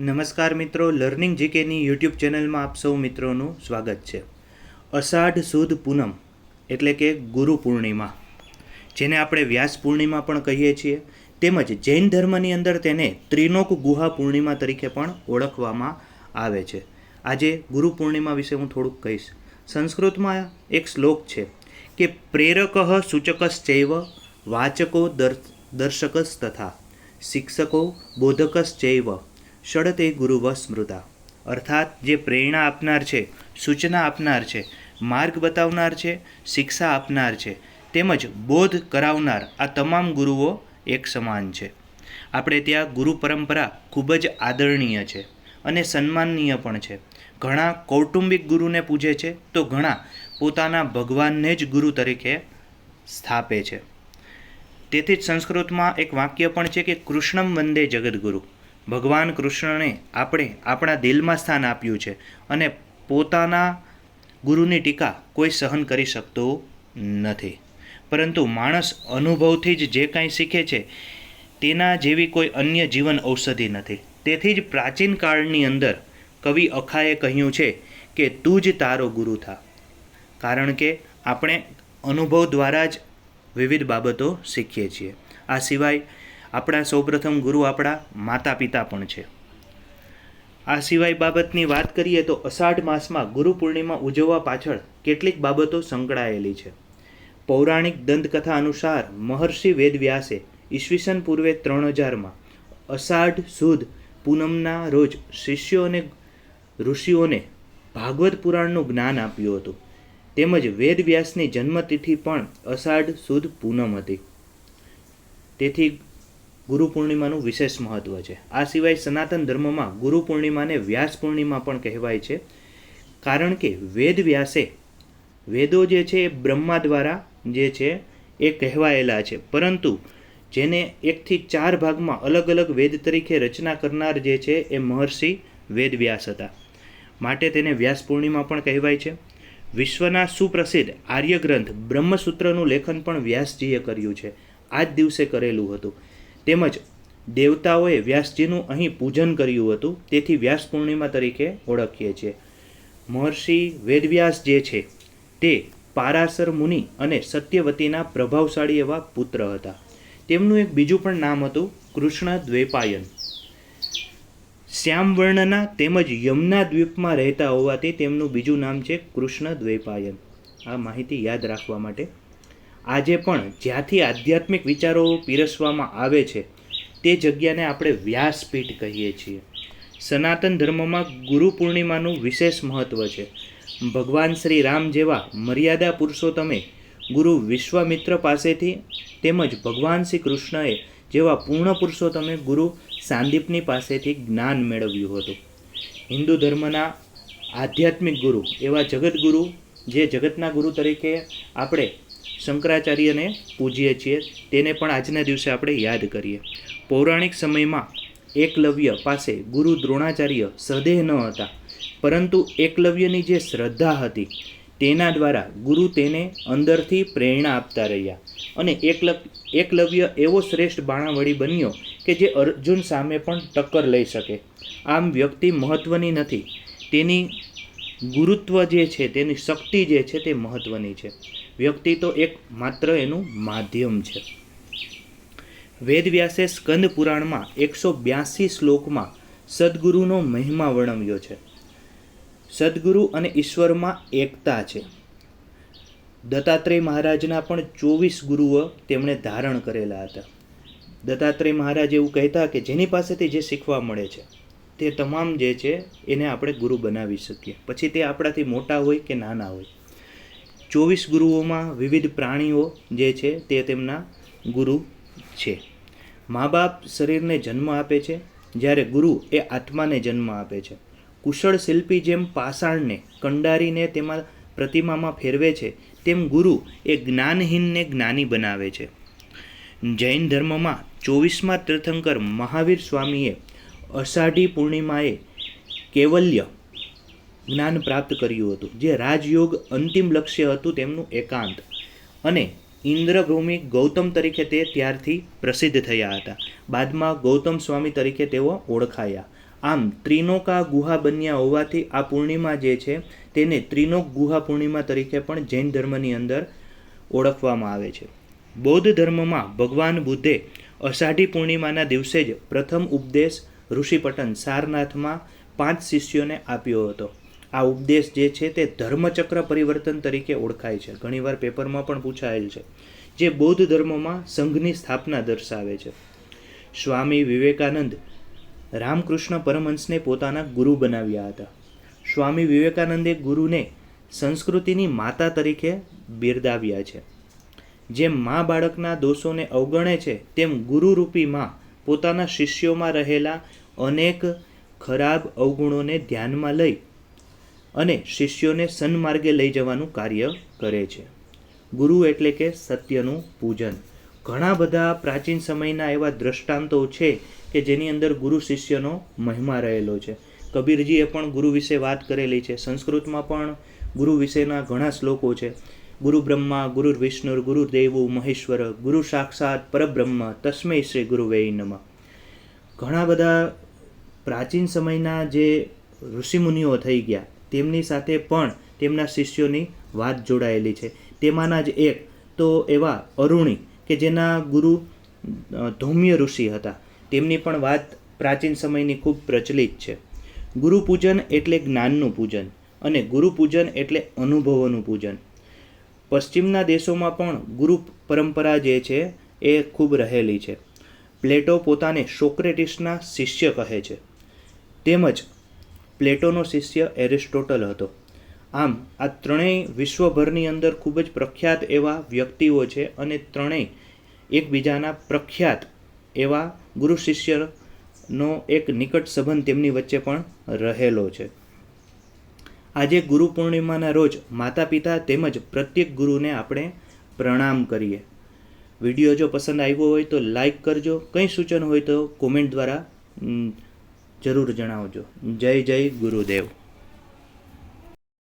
નમસ્કાર મિત્રો, learning જીકેની YouTube ચેનલમાં આપ સૌ મિત્રોનું સ્વાગત છે. અષાઢ સુદ પૂનમ એટલે કે ગુરુ પૂર્ણિમા, જેને આપણે વ્યાસ પૂર્ણિમા પણ કહીએ છીએ. તેમજ જૈન ધર્મની અંદર તેને ત્રિનોક ગુહા પૂર્ણિમા તરીકે પણ ઓળખવામાં આવે છે. આજે ગુરુ પૂર્ણિમા વિશે હું થોડુંક કહીશ. સંસ્કૃતમાં એક શ્લોક છે કે, પ્રેરક સૂચકશ્ચૈવ વાચકો દર દર્શકસ તથા શિક્ષકો બોધકશ્ચૈવ ષડતે ગુરુવ સ્મૃતા. અર્થાત જે પ્રેરણા આપનાર છે, સૂચના આપનાર છે, માર્ગ બતાવનાર છે, શિક્ષા આપનાર છે, તેમજ બોધ કરાવનાર આ તમામ ગુરુઓ એક સમાન છે. આપણે ત્યાં ગુરુ પરંપરા ખૂબ જ આદરણીય છે અને સન્માનનીય પણ છે. ઘણા કૌટુંબિક ગુરુને પૂજે છે તો ઘણા પોતાના ભગવાનને જ ગુરુ તરીકે સ્થાપે છે. તેથી જ સંસ્કૃતમાં એક વાક્ય પણ છે કે કૃષ્ણમ વંદે જગદગુરુ. ભગવાન કૃષ્ણને આપણે આપણા દિલમાં સ્થાન આપ્યું છે અને પોતાના ગુરુની ટીકા કોઈ સહન કરી શકતો નથી. પરંતુ માણસ અનુભવથી જ જે કાંઈ શીખે છે, તેના જેવી કોઈ અન્ય જીવન ઔષધિ નથી. તેથી જ પ્રાચીન કાળની અંદર કવિ અખાએ કહ્યું છે કે તું જ તારો ગુરુ થા. કારણ કે આપણે અનુભવ દ્વારા જ વિવિધ બાબતો શીખીએ છીએ. આ સિવાય આપણા સૌપ્રથમ ગુરુ આપણા માતા પિતા પણ છે. આ સિવાય બાબતની વાત કરીએ તો અષાઢ માસમાં ગુરુ પૂર્ણિમા ઉજવવા પાછળ કેટલીક બાબતો સંકળાયેલી છે. પૌરાણિક દંતકથા અનુસાર મહર્ષિ વેદવ્યાસે ઈસવીસન પૂર્વે ત્રણ હજારમાં અષાઢ સુદ પૂનમના રોજ શિષ્યો અને ઋષિઓને ભાગવત પુરાણનું જ્ઞાન આપ્યું હતું. તેમજ વેદવ્યાસની જન્મતિથિ પણ અષાઢ સુદ પૂનમ હતી. તેથી ગુરુ પૂર્ણિમાનું વિશેષ મહત્ત્વ છે. આ સિવાય સનાતન ધર્મમાં ગુરુ પૂર્ણિમાને વ્યાસ પૂર્ણિમા પણ કહેવાય છે. કારણ કે વેદ વ્યાસે, વેદો જે છે એ બ્રહ્મા દ્વારા જે છે એ કહેવાયેલા છે. પરંતુ જેને એકથી ચાર ભાગમાં અલગ અલગ વેદ તરીકે રચના કરનાર જે છે એ મહર્ષિ વેદ વ્યાસ હતા. માટે તેને વ્યાસ પૂર્ણિમા પણ કહેવાય છે. વિશ્વના સુપ્રસિદ્ધ આર્ય ગ્રંથ બ્રહ્મસૂત્રનું લેખન પણ વ્યાસજીએ કર્યું છે. આ જ દિવસે કરેલું હતું. તેમજ દેવતાઓએ વ્યાસજીનું અહીં પૂજન કર્યું હતું, તેથી વ્યાસ પૂર્ણિમા તરીકે ઓળખીએ છીએ. મહર્ષિ વેદવ્યાસ જે છે, તે પારાસર મુનિ અને સત્યવતીના પ્રભાવશાળી એવા પુત્ર હતા. તેમનું એક બીજું પણ નામ હતું કૃષ્ણ દ્વૈપાયન. શ્યામવર્ણના તેમજ યમુના દ્વીપમાં રહેતા હોવાથી તેમનું બીજું નામ છે કૃષ્ણ દ્વૈપાયન. આ માહિતી યાદ રાખવા માટે આજે પણ જ્યાંથી આધ્યાત્મિક વિચારો પીરસવામાં આવે છે, તે જગ્યાને આપણે વ્યાસપીઠ કહીએ છીએ. સનાતન ધર્મમાં ગુરુ પૂર્ણિમાનું વિશેષ મહત્ત્વ છે. ભગવાન શ્રી રામ જેવા મર્યાદા પુરુષોત્તમે ગુરુ વિશ્વામિત્ર પાસેથી તેમજ ભગવાન શ્રી કૃષ્ણએ જેવા પૂર્ણ પુરુષોત્તમે ગુરુ સાંદીપની પાસેથી જ્ઞાન મેળવ્યું હતું. હિન્દુ ધર્મના આધ્યાત્મિક ગુરુ એવા જગતગુરુ જે જગતના ગુરુ તરીકે આપણે શંકરાચાર્યને પૂજીએ છીએ, તેને પણ આજના દિવસે આપણે યાદ કરીએ. પૌરાણિક સમયમાં એકલવ્ય પાસે ગુરુ દ્રોણાચાર્ય સદેહ ન હતા, પરંતુ એકલવ્યની જે શ્રદ્ધા હતી, તેના દ્વારા ગુરુ તેને અંદરથી પ્રેરણા આપતા રહ્યા. અને એકલ, એકલવ્ય એવો શ્રેષ્ઠ બાણાવળી બન્યો કે જે અર્જુન સામે પણ ટક્કર લઈ શકે. આમ વ્યક્તિ મહત્ત્વની નથી, તેની ગુરુત્વ જે છે, તેની શક્તિ જે છે તે મહત્ત્વની છે. વ્યક્તિ તો એક માત્ર એનું માધ્યમ છે. વેદવ્યાસે સ્કંદ પુરાણમાં એકસો બ્યાસી શ્લોકમાં સદગુરુનો મહિમા વર્ણવ્યો છે. સદગુરુ અને ઈશ્વરમાં એકતા છે. દત્તાત્રેય મહારાજના પણ ચોવીસ ગુરુઓ તેમણે ધારણ કરેલા હતા. દત્તાત્રેય મહારાજ એવું કહેતા કે જેની પાસેથી જે શીખવા મળે છે, તે તમામ જે છે એને આપણે ગુરુ બનાવી શકીએ. પછી તે આપણાથી મોટા હોય કે નાના હોય. ચોવીસ ગુરુઓમાં વિવિધ પ્રાણીઓ જે છે તે તેમના ગુરુ છે. મા બાપ શરીરને જન્મ આપે છે, જ્યારે ગુરુ એ આત્માને જન્મ આપે છે. કુશળ શિલ્પી જેમ પાષાણને, કંડારીને તેમાં પ્રતિમામાં ફેરવે છે, તેમ ગુરુ એ જ્ઞાનહીનને જ્ઞાની બનાવે છે. જૈન ધર્મમાં ચોવીસમાં તીર્થંકર મહાવીર સ્વામીએ અષાઢી પૂર્ણિમાએ કેવલ્ય જ્ઞાન પ્રાપ્ત કર્યું હતું. જે રાજયોગ અંતિમ લક્ષ્ય હતું તેમનું એકાંત. અને ઇન્દ્રભૂમિ ગૌતમ તરીકે તે ત્યારથી પ્રસિદ્ધ થયા હતા. બાદમાં ગૌતમ સ્વામી તરીકે તેઓ ઓળખાયા. આમ, ત્રિનોકા ગુહા બન્યા હોવાથી આ પૂર્ણિમા જે છે, તેને ત્રિનોક ગુહા પૂર્ણિમા તરીકે પણ જૈન ધર્મની અંદર ઓળખવામાં આવે છે. બૌદ્ધ ધર્મમાં ભગવાન બુદ્ધે અષાઢી પૂર્ણિમાના દિવસે જ પ્રથમ ઉપદેશ ઋષિપટન સારનાથમાં પાંચ શિષ્યોને આપ્યો હતો. આ ઉપદેશ જે છે તે ધર્મચક્ર પરિવર્તન તરીકે ઓળખાય છે. ઘણીવાર પેપરમાં પણ પૂછાયેલ છે. જે બૌદ્ધ ધર્મમાં સંઘની સ્થાપના દર્શાવે છે. સ્વામી વિવેકાનંદ રામકૃષ્ણ પરમહંસને પોતાના ગુરુ બનાવ્યા હતા. સ્વામી વિવેકાનંદે ગુરુને સંસ્કૃતિની માતા તરીકે બિરદાવ્યા છે. જેમ મા બાળકના દોષોને અવગણે છે, તેમ ગુરુરૂપી માં પોતાના શિષ્યોમાં રહેલા અનેક ખરાબ અવગુણોને ધ્યાનમાં લઈ અને શિષ્યોને સન્માર્ગે લઈ જવાનું કાર્ય કરે છે. ગુરુ એટલે કે સત્યનું પૂજન. ઘણા બધા પ્રાચીન સમયના એવા દ્રષ્ટાંતો છે કે જેની અંદર ગુરુ શિષ્યનો મહિમા રહેલો છે. કબીરજીએ પણ ગુરુ વિશે વાત કરેલી છે. સંસ્કૃતમાં પણ ગુરુ વિશેના ઘણા શ્લોકો છે. ગુરુ બ્રહ્મા, ગુરુ વિષ્ણુ ગુરુ દેવો, મહેશ્વર, ગુરુ સાક્ષાત પરબ્રહ્મ, તસ્મૈ શ્રી ગુરુ નમઃ. ઘણા બધા પ્રાચીન સમયના જે ઋષિમુનિઓ થઈ ગયા તેમની સાથે પણ તેમના શિષ્યોની વાત જોડાયેલી છે. તેમાંના જ એક તો એવા અરુણી કે જેના ગુરુ ધૌમ્ય ઋષિ હતા. તેમની પણ વાત પ્રાચીન સમયની ખૂબ પ્રચલિત છે. ગુરુ પૂજન એટલે જ્ઞાનનું પૂજન અને ગુરુ પૂજન એટલે અનુભવોનું પૂજન. પશ્ચિમના દેશોમાં પણ ગુરુ પરંપરા જે છે એ ખૂબ રહેલી છે. પ્લેટો પોતાને સોક્રેટિસના શિષ્ય કહે છે. તેમજ પ્લેટોનો શિષ્ય એરિસ્ટોટલ હતો. આમ, આ ત્રણેય વિશ્વભરની અંદર ખૂબ જ પ્રખ્યાત એવા વ્યક્તિઓ છે અને ત્રણેય એકબીજાના પ્રખ્યાત એવા ગુરુ શિષ્યનો એક નિકટ સંબંધ તેમની વચ્ચે પણ રહેલો છે. આજે ગુરુ પૂર્ણિમાના રોજ માતા પિતા તેમજ પ્રત્યેક ગુરુને આપણે પ્રણામ કરીએ. વીડિયો જો પસંદ આવ્યો હોય તો લાઈક કરજો. કંઈ સૂચન હોય તો કોમેન્ટ દ્વારા જરૂર જણાવજો. જય જય ગુરુદેવ.